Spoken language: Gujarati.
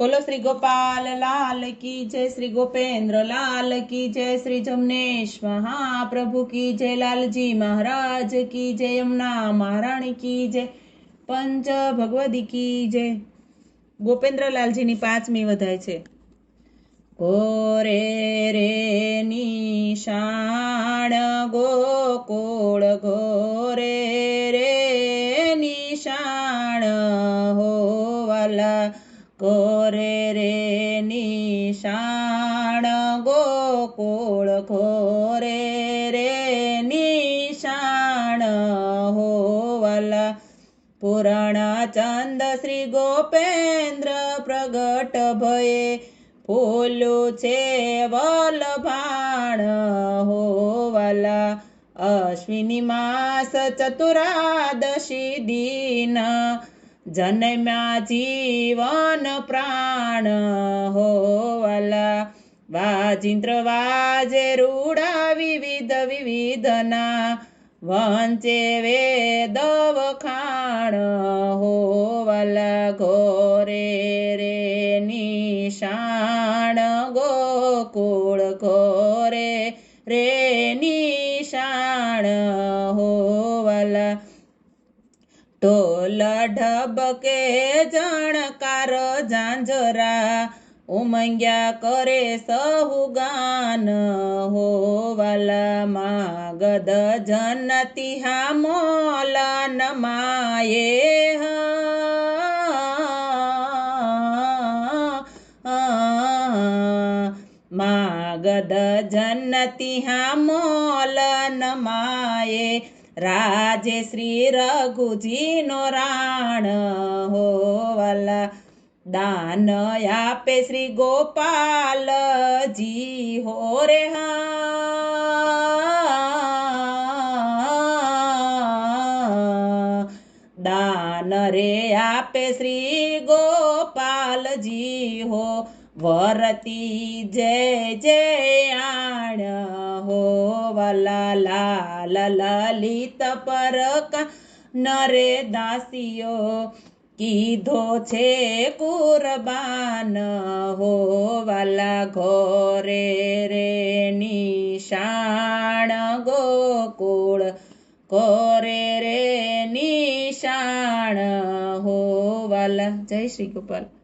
બોલો શ્રી ગોપાલ લાલ કી જય શ્રી ગોપેન્દ્ર લાલ કી જય શ્રી જમનેશ મહાપ્રભુ કી જય લાલજી મહારાજ કી જય યમુના મહારાણી કી જય પંચ ભગવદી કી જય. ગોપેન્દ્રલાલજીની પાંચમી વધાય છે. ઘોરે રે નિશાળ ગોકુળ ઘોરે રે નિશાણ ગોકુળ ઘોરે રે નિશાણ હોવાલા પુરાણ ચંદ શ્રી ગોપેન્દ્ર પ્રગટ ભયે ફૂલું છે વલભાણ હોવાલા અશ્વિની માસ ચતુરાદશી દિન જન્મ્યા જીવન પ્રાણ હોવલા. વાજિંદ્ર વાજે રૂડા વિવિધ વિવિધના. વંચે વેદ વખાણ હોવલા. ઘોરે રે નિશાણ. ગોકુળ ઘોરે રે નિશાણ હોવાલા. ઢોલ ઢબકે જણકાર ઝાંઝરા ઉમંગ્યા કરે સહુ ગાન હોવાલા માગદ જનતી હા મોલન માયે માગદ જનતી હા મોલન માયે રાજે શ્રી રઘુજીનો રાણ હોવાલા દાન આપે શ્રી ગોપાલજી હો રે હા. દાન રે આપે શ્રી ગોપાલજી હો. વરતી જય જય આણ હો વલા, લાલ, લલિત પર નરે દાસીઓ, કીધો છે કુરબાન હો વાલા, ઘોરે રે નિશાણ ગોકુળ કોરે રે નિશાણ હો વાલા. જય શ્રી ગોપાલ.